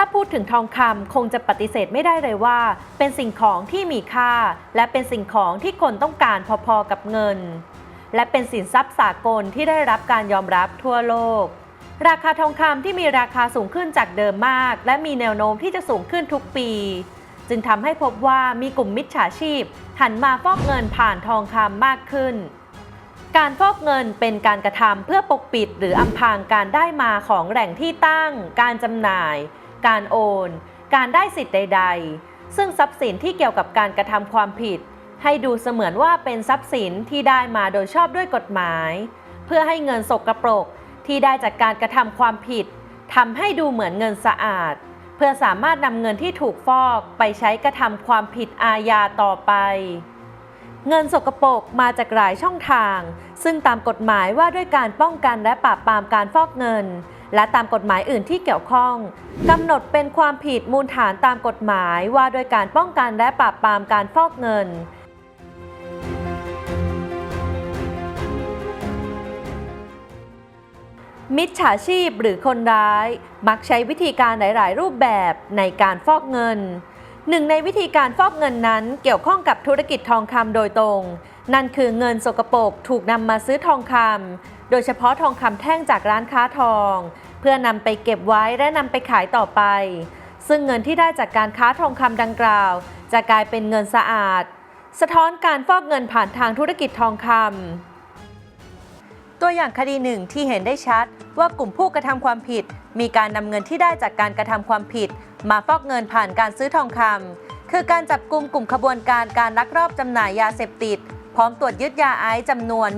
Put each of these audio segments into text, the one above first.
ถ้าพูดถึงทองคำคงจะปฏิเสธไม่ได้เลยว่า เป็นสิ่งของที่มีค่า และเป็นสิ่งของที่คนต้องการพอๆกับเงิน และเป็นสินทรัพย์สากลที่ได้รับการยอมรับทั่วโลก ราคาทองคำที่มีราคาสูงขึ้นจากเดิมมาก และมีแนวโน้มที่จะสูงขึ้นทุกปี จึงทำให้พบว่ามีกลุ่มมิจฉาชีพ หันมาฟอกเงินผ่านทองคำมากขึ้นการฟอกเงินเป็นการกระทำเพื่อปกปิดหรืออำพรางการได้มาของแหล่งที่ตั้ง การจำหน่าย การโอน การได้สิทธิ์ใด ๆ ซึ่งทรัพย์สินที่เกี่ยวกับการกระทำความผิด ให้ดูเสมือนว่าเป็นทรัพย์สินที่ได้มาโดยชอบด้วยกฎหมาย เพื่อให้เงินสกปรกที่ได้จากการกระทำความผิดทำให้ดูเหมือนเงินสะอาด เพื่อสามารถนำเงินที่ถูกฟอกไปใช้กระทำความผิดอาญาต่อไป เงินสกปรกมาจากหลายช่องทาง ซึ่งตามกฎหมายว่าด้วยการป้องกันและปราบปรามการฟอกเงิน และตามกฎหมายอื่นที่เกี่ยวข้องกำหนดเป็นความผิดมูลฐานตามกฎหมายว่าโดยการป้องกันและปราบปรามการฟอกเงินมิจฉาชีพหรือคนร้าย มักใช้วิธีการหลาย ๆ รูปแบบในการฟอกเงิน หนึ่งในวิธีการฟอกเงินนั้นเกี่ยวข้องกับธุรกิจทองคำโดยตรง นั่นคือเงินสกปรกถูกนำมาซื้อทองคำโดยเฉพาะทองคำแท่งจากร้านค้าทอง เพื่อนำไปเก็บไว้และนำไปขายต่อไป ซึ่งเงินที่ได้จากการค้าทองคำดังกล่าว จะกลายเป็นเงินสะอาด สะท้อนการฟอกเงินผ่านทางธุรกิจทองคำตัวอย่างคดีหนึ่งที่เห็นได้ชัดว่ากลุ่มผู้กระทำความผิด มีการนำเงินที่ได้จากการกระทำความผิด มาฟอกเงินผ่านการซื้อทองคำคือการจับกลุ่มกลุ่มขบวนการการลักลอบจำหน่ายยาเสพติด พร้อมตรวจยึดยาไอซ์จำนวน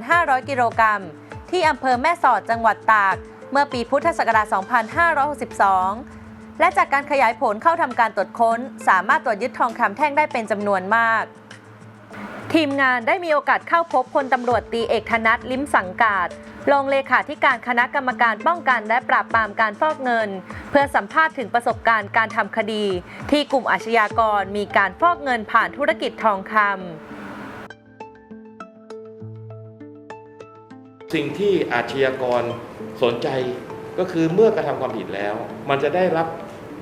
1,500 กิโลกรัม ที่อำเภอแม่สอดจังหวัดตาก เมื่อปีพุทธศักราช 2562 และจากการขยายผลเข้าทำการตรวจค้น สามารถตรวจยึดทองคำแท่งได้เป็นจำนวนมาก ทีมงานได้มีโอกาสเข้าพบพลตำรวจตีเอกธนัทลิ้มสังกาดรองเลขาธิการคณะกรรมการป้องกันและปราบปรามการฟอกเงิน เพื่อสัมภาษณ์ถึงประสบการณ์การทำคดี ที่กลุ่มอาชญากรมีการฟอกเงินผ่านธุรกิจทองคำสิ่งที่อาชญากรสนใจก็คือเมื่อกระทำความผิดแล้ว มันจะได้รับ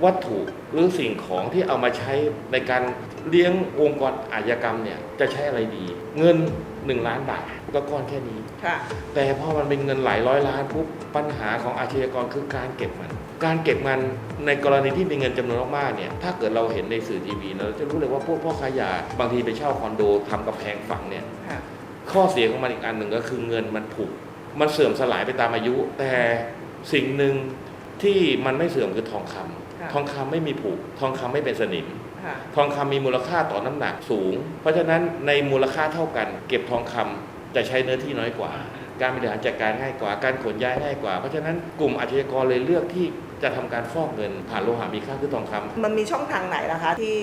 วัตถุ หรือสิ่งของที่เอามาใช้ในการเลี้ยงองค์กรอาชญากรรมเนี่ยจะใช้อะไรดี เงิน 1 ล้านบาทก็ก้อนแค่นี้ค่ะแต่พอมันเป็นเงินหลายร้อยล้านปุ๊บปัญหาของอาชญากรคือการเก็บมัน การเก็บมันในกรณีที่มีเงินจำนวนมากๆเนี่ยถ้าเกิดเราเห็นในสื่อทีวีเราจะรู้เลยว่าพวกพ่อค้ายาบางทีไปเช่าคอนโดทำกำแพงฝังเนี่ยค่ะข้อเสียของมันอีกอันหนึ่งก็คือเงินมันผุมันเสื่อมสลายไปตามอายุ แต่สิ่งหนึ่งที่มันไม่เสื่อมคือทองคำค่ะ ทองคำไม่มีผุทองคำไม่เป็นสนิมค่ะทองคำมีมูลค่าต่อน้ำหนักสูง เพราะฉะนั้นในมูลค่าเท่ากัน เก็บทองคำจะใช้เนื้อที่น้อยกว่า การบริหารจัดการง่ายกว่าการขนย้ายง่ายกว่า เพราะฉะนั้นกลุ่มอาชญากรเลยเลือกที่จะทำการฟอกเงินผ่านโลหะมีค่าคือทองคำมันมีช่องทางไหนนะคะ ที่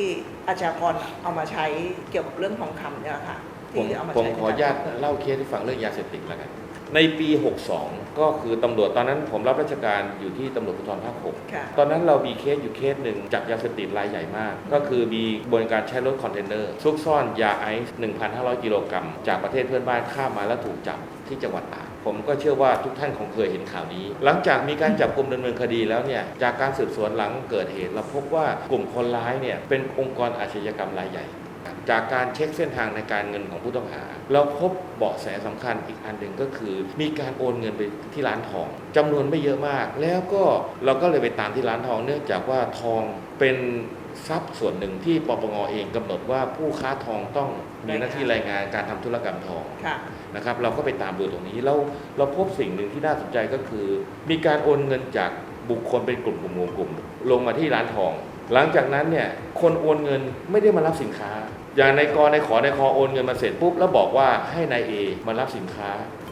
อาชญากรเอามาใช้เกี่ยวกับเรื่องทองคำเนี่ยค่ะผมที่เอามาผมใช้ขออนุญาตในกรฟอกงินเล่าเคสให้ฟังเรื่องยาเสพติดแล้วกัน ในปี 62 ก็คือตำรวจตอนนั้นผมรับราชการอยู่ที่ตำรวจภูธรภาคค่ะ6ตอนนั้นเรามีเคสอยู่เคสหนึ่งจับยาเสพติดรายใหญ่มาก ก็คือมีบริการใช้รถคอนเทนเนอร์ซุกซ่อนยาไอซ์1,500 กิโลกรัม จากประเทศเพื่อนบ้านข้ามมาแล้วถูกจับที่จังหวัดตากผมก็เชื่อว่าทุกท่านคงเคยเห็นข่าวนี้ หลังจากมีการจับกลุ่มดำเนินคดีแล้วเนี่ย จากการสืบสวนหลังเกิดเหตุเราพบว่ากลุ่มคนร้ายเนี่ยเป็นองค์กรอาชญากรรมรายใหญ่ จากการเช็คเส้นทางในการเงินของผู้ต้องหา เราพบเบาะแสสำคัญอีกอันหนึ่งก็คือ มีการโอนเงินไปที่ร้านทองจำนวนไม่เยอะมาก แล้วก็เราก็เลยไปตามที่ร้านทอง เนื่องจากว่าทองเป็นทรัพย์ส่วนหนึ่งที่ปปงเองกำหนดว่าผู้ค้าทองต้องมีหน้าที่รายงานการทำธุรกรรมทองค่ะนะครับเราก็ไปตามดูตรงนี้เราเราพบสิ่งหนึ่งที่น่าสนใจก็คือ มีการโอนเงินจากบุคคลเป็นกลุ่มกลุ่มกลุ่มกลุ่มลงมาที่ร้านทอง หลังจากนั้นเนี่ยคนโอนเงินไม่ได้มารับสินค้า อย่างในกรในขอในคอโอนเงินมาเสร็จปุ๊บแล้วบอกว่าให้นายเอมารับสินค้า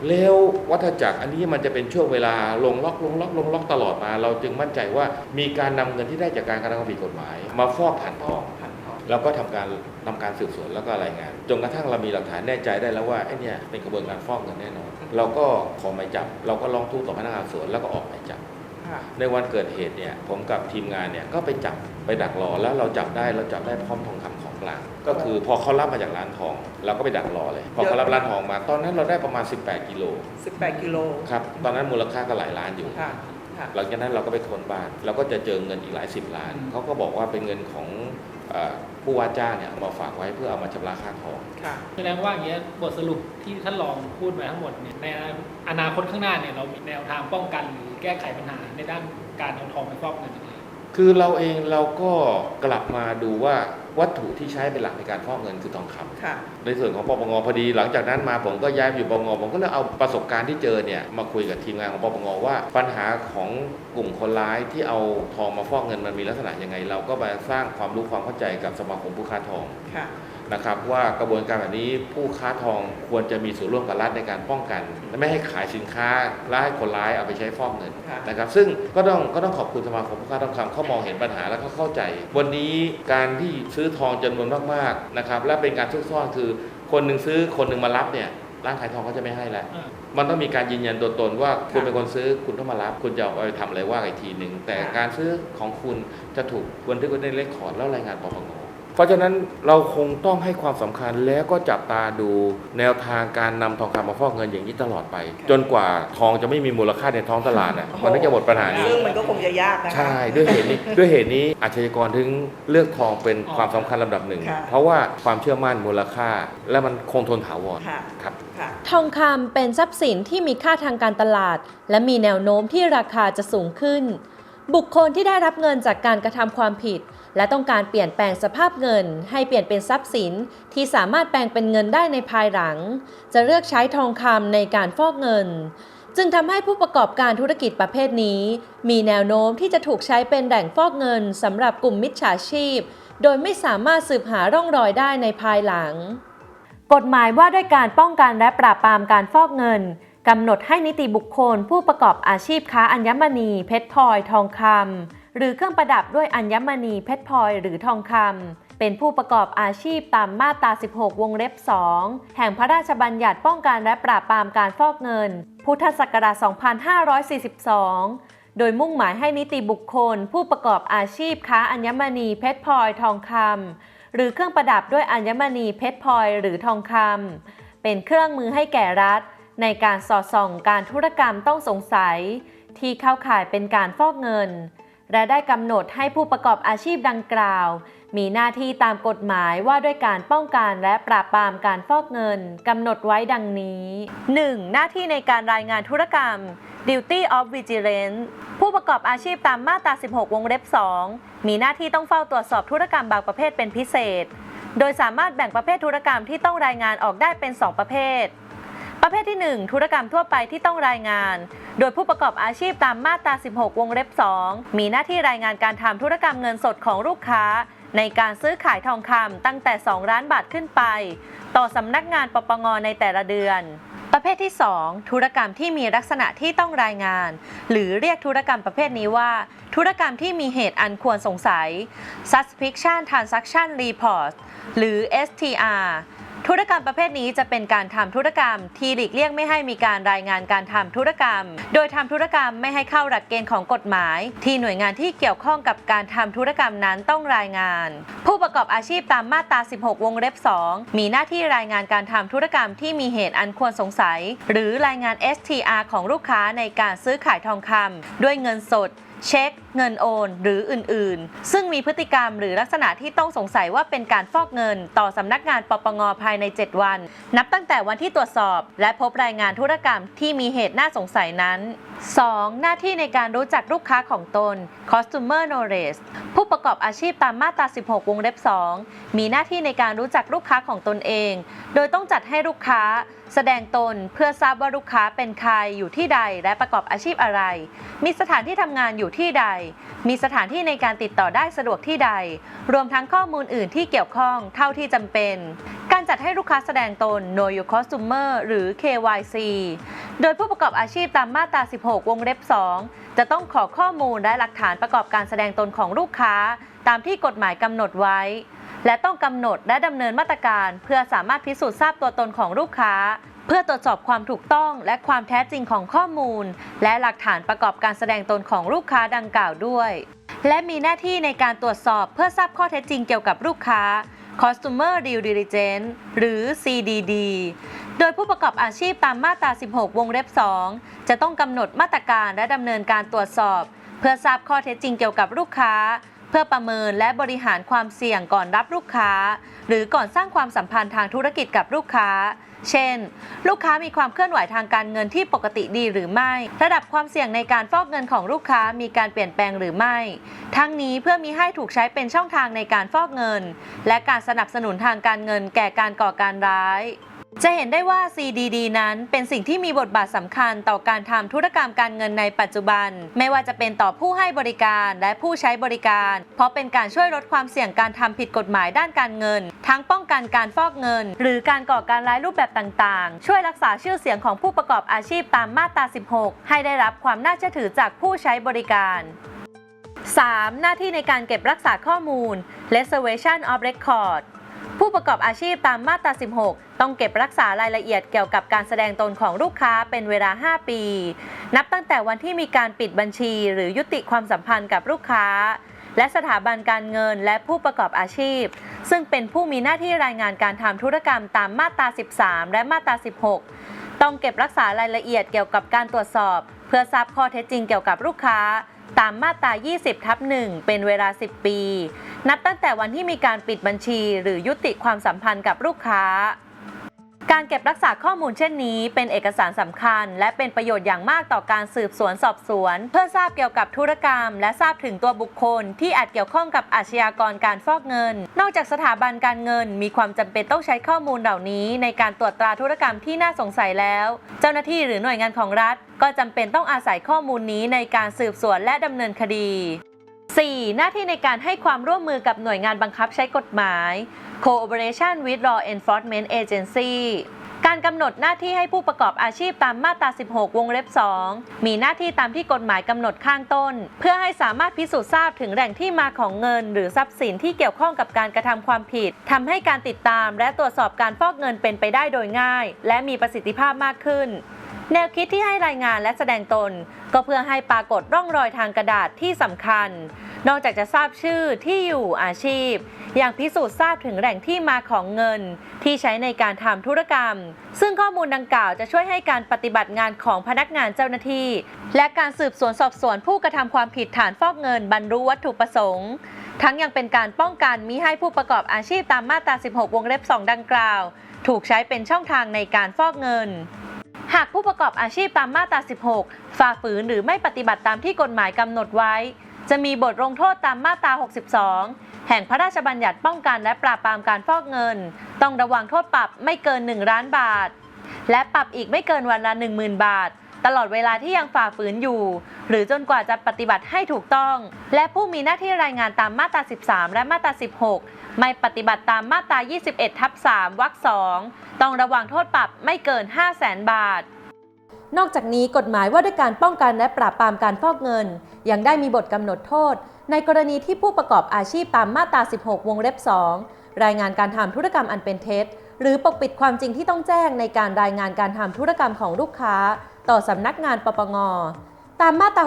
แล้ววัฏจักรอันนี้มันจะเป็นช่วงเวลาลงล็อกลงล็อกลงล็อกตลอดมา เราจึงมั่นใจว่ามีการนำเงินที่ได้จากการกระทำความผิดกฎหมาย มาฟอกผ่านทองผ่านทองเราก็ทำการทำการสืบสวนแล้วก็รายงานจนกระทั่งเรามีหลักฐานแน่ใจได้แล้วว่าไอ้นี่เป็นกระบวนการฟอกเงินแน่นอน เราก็ขอหมายจับ เราก็ร้องทุกข์ต่อพนักงานสวนแล้วก็ออกหมายจับ ในวันเกิดเหตุเนี่ยผมกับทีมงานเนี่ยก็ไปจับไปดักรอแล้วเราจับได้เราจับได้พร้อมทองคำของกลาง ก็คือพอเขารับมาจากร้านทอง เราก็ไปดักรอเลย พอเขารับร้านทองมา ตอนนั้นเราได้ประมาณ 18 กิโล 18 กิโลครับตอนนั้นมูลค่าก็หลายล้านอยู่ค่ะค่ะหลังจากนั้นเราก็ไปค้นบ้านเราก็จะเจอเงินอีกหลายสิบล้านอืมเขาก็บอกว่าเป็นเงินของเออ ผู้ว่าจ้างเนี่ยเอามาฝากไว้เพื่อเอามาชำระค่าทองค่ะแสดงว่าอย่างเงี้ยบทสรุปที่ท่านรองพูดมาทั้งหมดเนี่ยในอนาคตข้างหน้าเนี่ยเรามีแนวทางป้องกันหรือแก้ไขปัญหาในด้านการเอาทองไปฟอกเงินยังไงคือเราเองเราก็กลับมาดูว่า วัตถุที่ใช้เป็นหลักในการฟอกเงินคือทองคำค่ะในส่วนของปปงพอดี หลังจากนั้นมาผมก็ย้ายไปอยู่ปปงผมก็เลยเอาประสบการณ์ที่เจอเนี่ยมาคุยกับทีมงานของปปงว่า ปัญหาของกลุ่มคนร้ายที่เอาทองมาฟอกเงินมันมีลักษณะยังไง เราก็มาสร้างความรู้ความเข้าใจกับสมาคมผู้ค้าทองค่ะ นะครับว่ากระบวนการแบบนี้ผู้ค้าทองควรจะมีส่วนร่วมกับรัฐในการป้องกัน และไม่ให้ขายสินค้าและให้คนร้ายเอาไปใช้ฟอกเงินค่ะนะครับซึ่งก็ต้องก็ต้องขอบคุณสมาคมผู้ค้าทองคำเขามองเห็นปัญหาแล้วก็เข้าใจ วันนี้การที่ซื้อทองจำนวนมากๆนะครับและเป็นการซุกซ่อนคือ คนหนึ่งซื้อคนหนึ่งมารับเนี่ยร้านขายทองเขาจะไม่ให้แล้วอ่ามันต้องมีการยืนยันตัวตนว่าคุณเป็นคนซื้อคุณต้องมารับ คุณจะเอาไปทำอะไรว่าอีกทีหนึ่งแต่ค่ะการซื้อของคุณจะถูกบันทึกไว้ในเลขคอร์ดแล้วรายงานปปง เพราะฉะนั้นเราคงต้องให้ความสำคัญแล้วก็จับตาดูแนวทางการนำทองคำมาฟอกเงินอย่างนี้ตลอดไป จนกว่าทองจะไม่มีมูลค่าในท้องตลาดน่ะมันก็จะหมดปัญหานี้ซึ่งมันก็คงจะยากนะคะใช่ด้วยเหตุนี้ด้วยเหตุนี้อาชญากรถึงเลือกทองเป็นความสำคัญลำดับหนึ่งค่ะเพราะว่าความเชื่อมั่นมูลค่า และมันคงทนถาวรค่ะครับค่ะทองคำเป็นทรัพย์สินที่มีค่าทางการตลาด และมีแนวโน้มที่ราคาจะสูงขึ้น บุคคลที่ได้รับเงินจากการกระทำความผิด และต้องการเปลี่ยนแปลงสภาพเงิน ให้เปลี่ยนเป็นทรัพย์สินที่สามารถแปลงเป็นเงินได้ในภายหลัง จะเลือกใช้ทองคำในการฟอกเงิน จึงทำให้ผู้ประกอบการธุรกิจประเภทนี้ มีแนวโน้มที่จะถูกใช้เป็นแหล่งฟอกเงินสำหรับกลุ่มมิจฉาชีพ โดยไม่สามารถสืบหาร่องรอยได้ในภายหลัง กฎหมายว่าด้วยการป้องกันและปราบปรามการฟอกเงินกำหนดให้นิติบุคคล ผู้ประกอบอาชีพค้าอัญมณี เพชรพลอยทองคำ หรือเครื่องประดับด้วยอัญมณีเพชรพลอยหรือทองคำเป็นผู้ประกอบอาชีพตามมาตรา 16 วงเล็บ 2 แห่งพระราชบัญญัติป้องกันและปราบปรามการฟอกเงิน พุทธศักราช 2542โดยมุ่งหมายให้นิติบุคคล ผู้ประกอบอาชีพค้าอัญมณีเพชรพลอยทองคำหรือเครื่องประดับด้วยอัญมณีเพชรพลอยหรือทองคำเป็นเครื่องมือให้แก่รัฐ ในการสอดส่องการธุรกรรมต้องสงสัย ที่เข้าข่ายเป็นการฟอกเงิน และได้กำหนดให้ผู้ประกอบอาชีพดังกล่าว มีหน้าที่ตามกฎหมายว่าด้วยการป้องกันและปราบปรามการฟอกเงินกำหนดไว้ดังนี้ 1. หน้าที่ในการรายงานธุรกรรม Duty of Vigilance ผู้ประกอบอาชีพตามมาตรา 16 วงเล็บ 2 มีหน้าที่ต้องเฝ้าตรวจสอบธุรกรรมบางประเภทเป็นพิเศษ โดยสามารถแบ่งประเภทธุรกรรมที่ต้องรายงานออกได้เป็น 2 ประเภท ประเภทที่ 1 ธุรกรรมทั่วไปที่ต้องรายงาน โดยผู้ประกอบอาชีพตามมาตรา 16 วงเล็บ 2 มีหน้าที่รายงานการทำธุรกรรมเงินสดของลูกค้า ในการซื้อขายทองคำตั้งแต่ 2 ล้านบาทขึ้นไป ต่อสำนักงานปปงในแต่ละเดือน ประเภทที่ 2 ธุรกรรมที่มีลักษณะที่ต้องรายงาน หรือเรียกธุรกรรมประเภทนี้ว่า ธุรกรรมที่มีเหตุอันควรสงสัย Suspicion Transaction Report หรือ STR ธุรกรรมประเภทนี้จะเป็นการทำธุรกรรม ที่หลีกเลี่ยงไม่ให้มีการรายงานการทำธุรกรรม โดยทำธุรกรรมไม่ให้เข้าหลักเกณฑ์ของกฎหมาย ที่หน่วยงานที่เกี่ยวข้องกับการทำธุรกรรมนั้นต้องรายงาน ผู้ประกอบอาชีพตามมาตรา 16 วงเล็บ 2 มีหน้าที่รายงานการทำธุรกรรมที่มีเหตุอันควรสงสัย หรือรายงาน STR ของลูกค้าในการซื้อขายทองคำด้วยเงินสด เช็ค เงินโอน หรืออื่นๆ ซึ่งมีพฤติกรรมหรือลักษณะที่ต้องสงสัยว่าเป็นการฟอกเงิน ต่อสำนักงานปปงภายใน 7 วัน นับตั้งแต่วันที่ตรวจสอบ และพบรายงานธุรกรรมที่มีเหตุน่าสงสัยนั้น 2. หน้าที่ในการรู้จักลูกค้าของตน customer knowledge ผู้ประกอบอาชีพตามมาตรา 16 วงเล็บ 2 มีหน้าที่ในการรู้จักลูกค้าของตนเอง โดยต้องจัดให้ลูกค้า แสดงตนเพื่อทราบว่าลูกค้าเป็นใครอยู่ที่ใดและประกอบอาชีพอะไร มีสถานที่ทำงานอยู่ที่ใด มีสถานที่ในการติดต่อได้สะดวกที่ใด รวมทั้งข้อมูลอื่นที่เกี่ยวข้องเท่าที่จำเป็น การจัดให้ลูกค้าแสดงตน Know Your Customer หรือ KYC โดยผู้ประกอบอาชีพตามมาตรา 16 วงเล็บ 2 จะต้องขอข้อมูลและหลักฐานประกอบการแสดงตนของลูกค้า ตามที่กฎหมายกำหนดไว้ และต้องกำหนดและดำเนินมาตรการ เพื่อสามารถพิสูจน์ทราบตัวตนของลูกค้า เพื่อตรวจสอบความถูกต้องและความแท้จริงของข้อมูล และหลักฐานประกอบการแสดงตนของลูกค้าดังกล่าวด้วย และมีหน้าที่ในการตรวจสอบเพื่อทราบข้อเท็จจริงเกี่ยวกับลูกค้า Customer Due Diligence หรือ CDD โดยผู้ประกอบอาชีพตามมาตรา 16 วงเล็บ 2 จะต้องกำหนดมาตรการและดำเนินการตรวจสอบ เพื่อทราบข้อเท็จจริงเกี่ยวกับลูกค้า เพื่อประเมินและบริหารความเสี่ยงก่อนรับลูกค้า หรือก่อนสร้างความสัมพันธ์ทางธุรกิจกับลูกค้า เช่น ลูกค้ามีความเคลื่อนไหวทางการเงินที่ปกติดีหรือไม่ ระดับความเสี่ยงในการฟอกเงินของลูกค้ามีการเปลี่ยนแปลงหรือไม่ ทั้งนี้เพื่อมีให้ถูกใช้เป็นช่องทางในการฟอกเงิน และการสนับสนุนทางการเงินแก่การก่อการร้าย จะเห็นได้ว่า CDD นั้นเป็นสิ่งที่มีบทบาทสำคัญต่อการทำธุรกรรมการเงินในปัจจุบัน ไม่ว่าจะเป็นต่อผู้ให้บริการและผู้ใช้บริการ เพราะเป็นการช่วยลดความเสี่ยงการทำผิดกฎหมายด้านการเงิน ทั้งป้องกันการฟอกเงิน หรือการก่อการร้ายรูปแบบต่างๆ ช่วยรักษาชื่อเสียงของผู้ประกอบอาชีพตามมาตรา 16 ให้ได้รับความน่าเชื่อถือจากผู้ใช้บริการ 3. หน้าที่ในการเก็บรักษาข้อมูล reservation of record ผู้ประกอบอาชีพตามมาตรา 16 ต้องเก็บรักษารายละเอียดเกี่ยวกับการแสดงตนของลูกค้าเป็นเวลา 5 ปี นับตั้งแต่วันที่มีการปิดบัญชี หรือยุติความสัมพันธ์กับลูกค้า และสถาบันการเงินและผู้ประกอบอาชีพ ซึ่งเป็นผู้มีหน้าที่รายงานการทำธุรกรรมตามมาตรา 13 และมาตรา 16 ต้องเก็บรักษารายละเอียดเกี่ยวกับการตรวจสอบ เพื่อทราบข้อเท็จจริงเกี่ยวกับลูกค้า ตามมาตรา 20 ทับ 1 เป็นเวลา 10 ปี นับตั้งแต่วันที่มีการปิดบัญชีหรือยุติความสัมพันธ์กับลูกค้า การเก็บรักษาข้อมูลเช่นนี้ เป็นเอกสารสำคัญ และเป็นประโยชน์อย่างมากต่อการสืบสวนสอบสวน เพื่อทราบเกี่ยวกับธุรกรรม และทราบถึงตัวบุคคล ที่อาจเกี่ยวข้องกับอาชญากรการฟอกเงิน นอกจากสถาบันการเงิน มีความจำเป็นต้องใช้ข้อมูลเหล่านี้ ในการตรวจตราธุรกรรมที่น่าสงสัยแล้ว เจ้าหน้าที่หรือหน่วยงานของรัฐ ก็จำเป็นต้องอาศัยข้อมูลนี้ในการสืบสวนและดำเนินคดี 4. หน้าที่ในการให้ความร่วมมือกับหน่วยงานบังคับใช้กฎหมาย Cooperation with Law Enforcement Agency การกำหนดหน้าที่ให้ผู้ประกอบอาชีพตามมาตรา 16 วงเล็บ 2 มีหน้าที่ตามที่กฎหมายกำหนดข้างต้น เพื่อให้สามารถพิสูจน์ทราบถึงแหล่งที่มาของเงิน หรือทรัพย์สินที่เกี่ยวข้องกับการกระทำความผิดทำให้การติดตามและตรวจสอบการฟอกเงินเป็นไปได้โดยง่าย และมีประสิทธิภาพมากขึ้น แนวคิดที่ให้รายงานและแสดงตน ก็เพื่อให้ปรากฏร่องรอยทางกระดาษที่สำคัญ นอกจากจะทราบชื่อที่อยู่อาชีพ อย่างพิสูจน์ทราบถึงแหล่งที่มาของเงิน ที่ใช้ในการทำธุรกรรม ซึ่งข้อมูลดังกล่าวจะช่วยให้การปฏิบัติงานของพนักงานเจ้าหน้าที่ และการสืบสวนสอบสวนผู้กระทำความผิดฐานฟอกเงินบรรลุวัตถุประสงค์ทั้งยังเป็นการป้องกันมิให้ผู้ประกอบอาชีพตามมาตรา 16 วงเล็บ 2 ดังกล่าว ถูกใช้เป็นช่องทางในการฟอกเงิน หากผู้ประกอบอาชีพตามมาตรา 16 ฝ่าฝืนหรือไม่ปฏิบัติตามที่กฎหมายกำหนดไว้ จะมีบทลงโทษตามมาตรา 62 แห่งพระราชบัญญัติป้องกันและปราบปรามการฟอกเงิน ต้องระวังโทษปรับไม่เกิน 1 ล้านบาท และปรับอีกไม่เกินวันละ 10,000 บาท ตลอดเวลาที่ยังฝ่าฝืนอยู่ หรือจนกว่าจะปฏิบัติให้ถูกต้อง และผู้มีหน้าที่รายงานตามมาตรา 13 และมาตรา 16 ไม่ปฏิบัติตามมาตรา 21 ทับ 3 วรรค 2 ต้องระวังโทษปรับไม่เกิน 5 0 0แสนบาท นอกจากนี้กฎหมายว่าด้วยการป้องกันและปราบปรามการฟอกเงิน ยังได้มีบทกำหนดโทษ ในกรณีที่ผู้ประกอบอาชีพตามมาตรา 16 วงเล็บ 2 รายงานการทำธุรกรรมอันเป็นเท็จหรือปกปิดความจริงที่ต้องแจ้งในการรายงานการทำธุรกรรมของลูกค้า ต่อสำนักงานปปง ตามมาตรา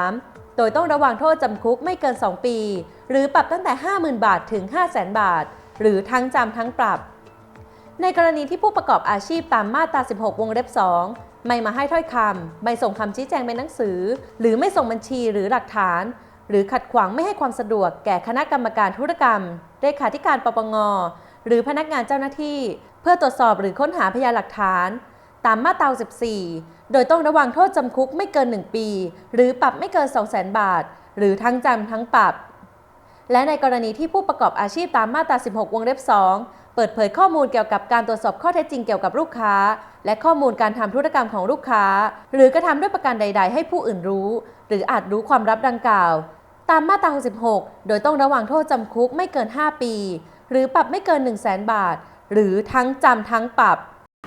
63 โดยต้องระวังโทษจำคุกไม่เกิน 2 ปี หรือปรับตั้งแต่ 50,000 บาทถึง 500,000 บาท หรือทั้งจำทั้งปรับ ในกรณีที่ผู้ประกอบอาชีพตามมาตรา 16 วงเล็บ 2 ไม่มาให้ถ้อยคำไม่ส่งคำชี้แจงเป็นหนังสือ หรือไม่ส่งบัญชีหรือหลักฐาน หรือขัดขวางไม่ให้ความสะดวกแก่คณะกรรมการธุรกรรมเลขาธิการปปงหรือพนักงานเจ้าหน้าที่ เพื่อตรวจสอบหรือค้นหาพยานหลักฐาน ตามมาตรา 14 โดยต้องระวังโทษจำคุกไม่เกิน 1 ปี หรือปรับไม่เกิน 200,000 บาท หรือทั้งจำทั้งปรับ และในกรณีที่ผู้ประกอบอาชีพตามมาตรา 16 วงเล็บ 2 เปิดเผยข้อมูลเกี่ยวกับการตรวจสอบข้อเท็จจริงเกี่ยวกับลูกค้า และข้อมูลการทำธุรกรรมของลูกค้า หรือกระทำด้วยประการใด ๆ ให้ผู้อื่นรู้ หรืออาจรู้ความลับดังกล่าว ตามมาตรา 66 โดยต้องระวังโทษจำคุกไม่เกิน 5 ปี หรือปรับไม่เกิน 1 0 0 0 0 0 บาท หรือทั้งจำทั้งปรับ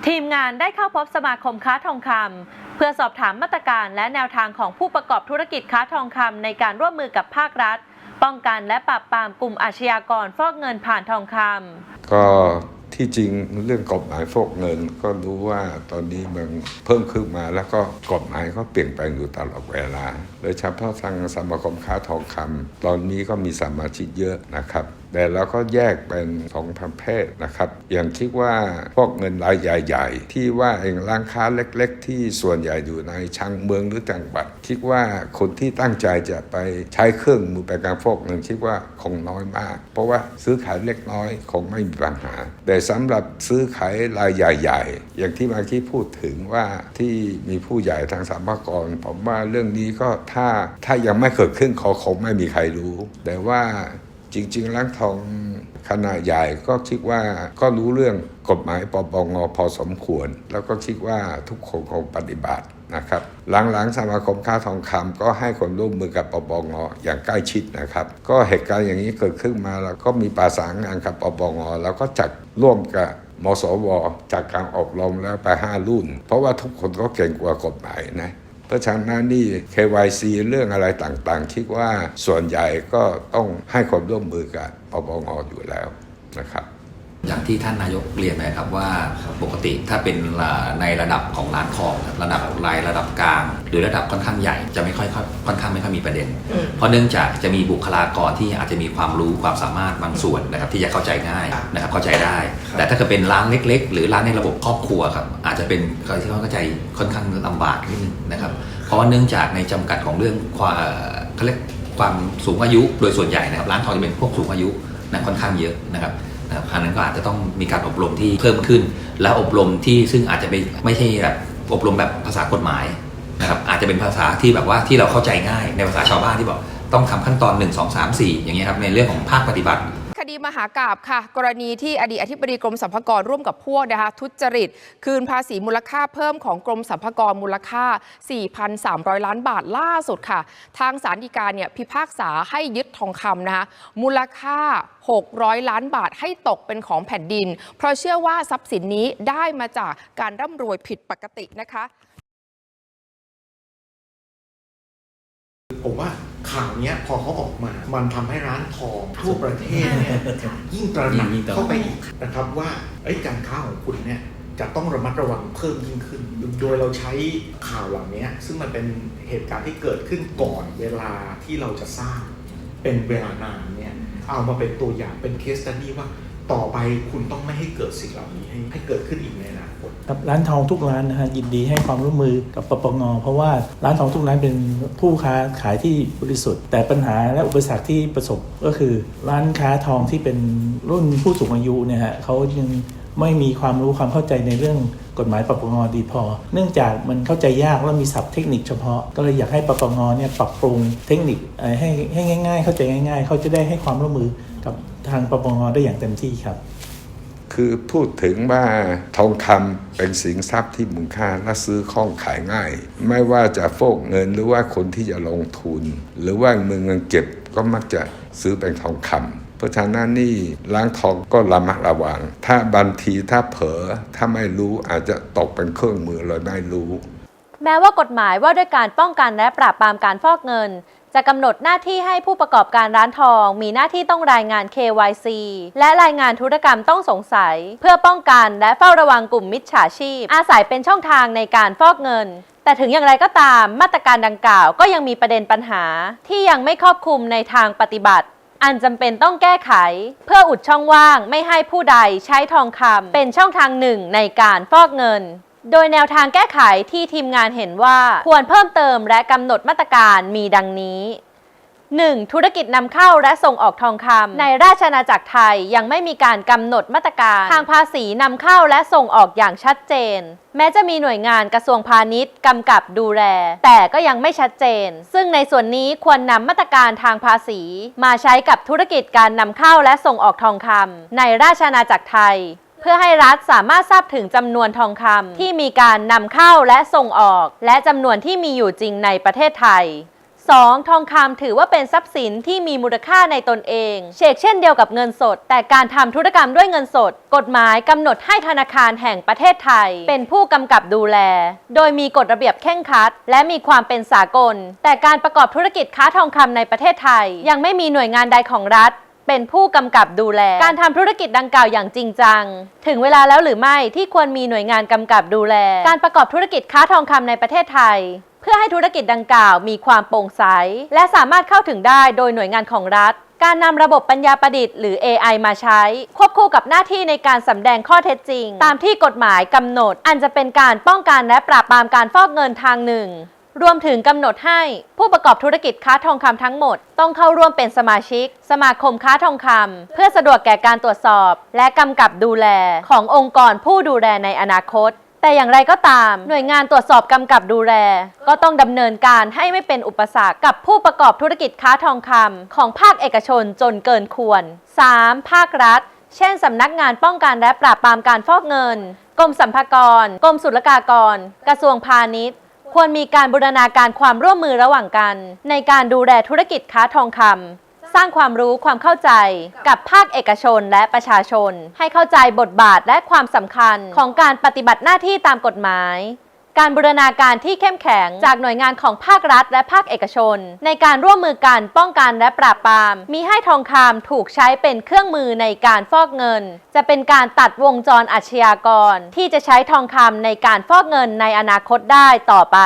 ทีมงานได้เข้าพบสมาคมค้าทองคำเพื่อสอบถามมาตรการและแนวทางของผู้ประกอบธุรกิจค้าทองคำในการร่วมมือกับภาครัฐ ป้องกันและปราบปรามกลุ่มอาชญากรฟอกเงินผ่านทองคำก็ที่จริงเรื่องกฎหมายฟอกเงิน ก็รู้ว่าตอนนี้มันเพิ่มขึ้นมาแล้วก็กฎหมายก็เปลี่ยนแปลงอยู่ตลอดเวลา โดยเฉพาะทางสมาคมค้าทองคำตอนนี้ก็มีสมาชิกเยอะนะครับแต่เราก็แยกเป็นสองประเภทนะครับ อย่างคิดว่าพวกเงินรายใหญ่ ๆ ที่ว่าเองร้านค้าเล็ก ๆ ที่ส่วนใหญ่อยู่ในชางเมืองหรือจังหวัดคิดว่าคนที่ตั้งใจจะไปใช้เครื่องมือไปการฟอกเงินคิดว่าคงน้อยมาก เพราะว่าซื้อขายเล็กน้อยคงไม่มีปัญหา แต่สำหรับซื้อขายรายใหญ่ ๆ อย่างที่มื่อกี้พูดถึงว่าที่มีผู้ใหญ่ทางสามกรผมว่าเรื่องนี้ก็ถ้าถ้ายังไม่เกิดขึ้นเขาคงไม่มีใครรู้ แต่ว่า จริง ๆ ร้านทองขนาดใหญ่ก็คิดว่าก็รู้เรื่องกฎหมายปปงพอสมควร แล้วก็คิดว่าทุกคนคงปฏิบัตินะครับหลังๆสมาคมค้าทองคำก็ให้ความร่วมมือกับปปงอย่างใกล้ชิดนะครับ ก็เหตุการณ์อย่างนี้เกิดขึ้นมาแล้วก็มีประสานงานกับปปงแล้วก็จัดร่วมกับมสวจากการอบรมแล้วไป 5 รุ่น เพราะว่าทุกคนก็เก่งกว่ากฎหมายนะ เพราะฉะนั้นนี่ KYC เรื่องอะไรต่างๆ คิดว่าส่วนใหญ่ก็ต้องให้ความร่วมมือกับปปงอยู่แล้วนะครับ อย่างที่ท่านนายกเรียนนะครับว่าปกติถ้าเป็นในระดับของร้านทองระดับรายระดับกลาง หรือระดับค่อนข้างใหญ่จะไม่ค่อยค่อนข้างไม่ค่อยมีประเด็น เพราะเนื่องจากจะมีบุคลากรที่อาจจะมีความรู้ความสามารถบางส่วนนะครับที่จะเข้าใจง่ายนะครับเข้าใจได้ แต่ถ้าเกิดเป็นร้านเล็ก ๆ หรือร้านในระบบครอบครัวครับอาจจะเป็นอะไรที่เขาเข้าใจค่อนข้างลำบากนิดนึงนะครับเพราะว่าเนื่องจากในจำกัดของเรื่องความเอ่อเขาเรียกความสูงอายุ โดยส่วนใหญ่นะครับร้านทองจะเป็นพวกสูงอายุนะค่อนข้างเยอะนะครับ นะครับอันนั้นก็อาจจะต้องมีการอบรมที่เพิ่มขึ้น และอบรมที่ซึ่งอาจจะไม่ไม่ใช่แบบอบรมแบบภาษากฎหมายนะครับอาจจะเป็นภาษาที่แบบว่าที่เราเข้าใจง่ายในภาษาชาวบ้านที่บอกต้องทำขั้นตอน 1 2 3 4 อย่างเงี้ยครับในเรื่องของภาคปฏิบัติ ดีมหากราบค่ะ กรณีที่อดีตอธิบดีกรมสรรพากรร่วมกับพวกนะคะทุจริต คืนภาษีมูลค่าเพิ่มของกรมสรรพากรมูลค่า 4,300 ล้านบาทล่าสุดค่ะ ทางศาลฎีกาเนี่ยพิพากษาให้ยึดทองคำนะคะมูลค่า 600 ล้านบาทให้ตกเป็นของแผ่นดิน เพราะเชื่อว่าทรัพย์สินนี้ได้มาจากการร่ำรวยผิดปกตินะคะ ผมว่า ข่าวเนี้ยพอเขาออกมา มันทำให้ร้านทองทั่วประเทศเนี่ยยิ่งตระหนักยิ่งตระหนัก เข้าไปอีกนะครับว่าเอ้ยการค้าของคุณเนี่ยจะต้องระมัดระวังเพิ่มยิ่งขึ้น โดยเราใช้ข่าวเหล่านี้ซึ่งมันเป็นเหตุการณ์ที่เกิดขึ้นก่อนเวลาที่เราจะสร้าง เป็นเวลานานเนี่ยเอามาเป็นตัวอย่างเป็นเคสตัดดี้ว่า ต่อไปคุณต้องไม่ให้เกิดสิ่งเหล่านี้ให้ให้เกิดขึ้นอีกในอนาคตครับร้านทองทุกร้านนะฮะยินดีให้ความร่วมมือกับปปงเพราะว่าร้านทองทุกร้านเป็นผู้ค้าขายที่บริสุทธิ์ แต่ปัญหาและอุปสรรคที่ประสบก็คือ ร้านค้าทองที่เป็นรุ่นผู้สูงอายุเนี่ยฮะเขายังไม่มีความรู้ความเข้าใจในเรื่องกฎหมายปปงดีพอ เนื่องจากมันเข้าใจยากและมีศัพท์เทคนิคเฉพาะ ก็เลยอยากให้ปปงเนี่ยปรับปรุงเทคนิคให้ให้ง่าย ๆ เข้าใจง่าย ๆ เขาจะได้ให้ความร่วมมือกับ ทางปปงได้อย่างเต็มที่ครับ คือพูดถึงว่าทองคำเป็นสินทรัพย์ที่มูลค่าและซื้อคล่องขายง่าย ไม่ว่าจะโฟกเงินหรือว่าคนที่จะลงทุน หรือว่ามือเงินเก็บก็มักจะซื้อเป็นทองคำเพราะฉะนั้นนี่ล้างทองก็ระมัดระวัง ถ้าบางทีถ้าเผลอถ้าไม่รู้อาจจะตกเป็นเครื่องมือเลยไม่รู้ แม้ว่ากฎหมายว่าด้วยการป้องกันและปราบปรามการฟอกเงิน จะกำหนดหน้าที่ให้ผู้ประกอบการร้านทอง มีหน้าที่ต้องรายงาน KYC และรายงานธุรกรรมต้องสงสัย เพื่อป้องกันและเฝ้าระวังกลุ่มมิจฉาชีพ อาศัยเป็นช่องทางในการฟอกเงิน แต่ถึงอย่างไรก็ตามมาตรการดังกล่าวก็ยังมีประเด็นปัญหา ที่ยังไม่ครอบคลุมในทางปฏิบัติ อันจำเป็นต้องแก้ไข เพื่ออุดช่องว่างไม่ให้ผู้ใดใช้ทองคำเป็นช่องทางหนึ่งในการฟอกเงิน โดยแนวทางแก้ไขที่ทีมงานเห็นว่าควรเพิ่มเติมและกำหนดมาตรการมีดังนี้ 1. ธุรกิจนำเข้าและส่งออกทองคำในราชอาณาจักรไทยยังไม่มีการกำหนดมาตรการ ทางภาษีนำเข้าและส่งออกอย่างชัดเจน แม้จะมีหน่วยงานกระทรวงพาณิชย์กำกับดูแล แต่ก็ยังไม่ชัดเจน ซึ่งในส่วนนี้ควรนำมาตรการทางภาษี มาใช้กับธุรกิจการนำเข้าและส่งออกทองคำในราชอาณาจักรไทย พื่อให้รัฐสามารถทราบถึงจำนวนทองคำที่มีการนำเข้าและส่งออก และจำนวนที่มีอยู่จริงในประเทศไทย 2. ทองคำถือว่าเป็นทรัพย์สินที่มีมูลค่าในตนเอง เชกเช่นเดียวกับเงินสด แต่การทำธุรกรรมด้วยเงินสด กฎหมายกำหนดให้ธนาคารแห่งประเทศไทย เป็นผู้กำกับดูแล โดยมีกฎระเบียบเข่งครัด และมีความเป็นสากล แต่การประกอบธุรกิจค้าทองคำในประเทศไทย ยังไม่มีหน่วยงานใดของรัฐ เป็นผู้กำกับดูแล การทำธุรกิจดังกล่าวอย่างจริงจัง ถึงเวลาแล้วหรือไม่ที่ควรมีหน่วยงานกำกับดูแล การประกอบธุรกิจค้าทองคำในประเทศไทย เพื่อให้ธุรกิจดังกล่าวมีความโปร่งใส และสามารถเข้าถึงได้โดยหน่วยงานของรัฐการนำระบบปัญญาประดิษฐ์หรือ AI มาใช้ ควบคู่กับหน้าที่ในการสำแดงข้อเท็จจริง ตามที่กฎหมายกำหนด อันจะเป็นการป้องกันและปราบปรามการฟอกเงินทางหนึ่ง รวมถึงกำหนดให้ผู้ประกอบธุรกิจค้าทองคำทั้งหมด ต้องเข้าร่วมเป็นสมาชิก สมาคมค้าทองคำเพื่อสะดวกแก่การตรวจสอบ และกำกับดูแลขององค์กรผู้ดูแลในอนาคตแต่อย่างไรก็ตาม หน่วยงานตรวจสอบกำกับดูแล ก็ต้องดำเนินการให้ไม่เป็นอุปสรรคกับผู้ประกอบธุรกิจค้าทองคำของภาคเอกชนจนเกินควร 3. ภาครัฐ เช่นสำนักงานป้องกันและปราบปรามการฟอกเงิน กรมสรรพากร กรมศุลกากร กระทรวงพาณิชย์ ควรมีการบูรณาการความร่วมมือระหว่างกัน ในการดูแลธุรกิจค้าทองคำสร้างความรู้ความเข้าใจกับภาคเอกชนและประชาชน ให้เข้าใจบทบาทและความสำคัญของการปฏิบัติหน้าที่ตามกฎหมาย การบูรณาการที่เข้มแข็งจากหน่วยงานของภาครัฐ และภาคเอกชน ในการร่วมมือกันป้องกันและปราบปราม มีให้ทองคำถูกใช้เป็นเครื่องมือในการฟอกเงิน จะเป็นการตัดวงจรอาชญากร ที่จะใช้ทองคำในการฟอกเงินในอนาคตได้ต่อไป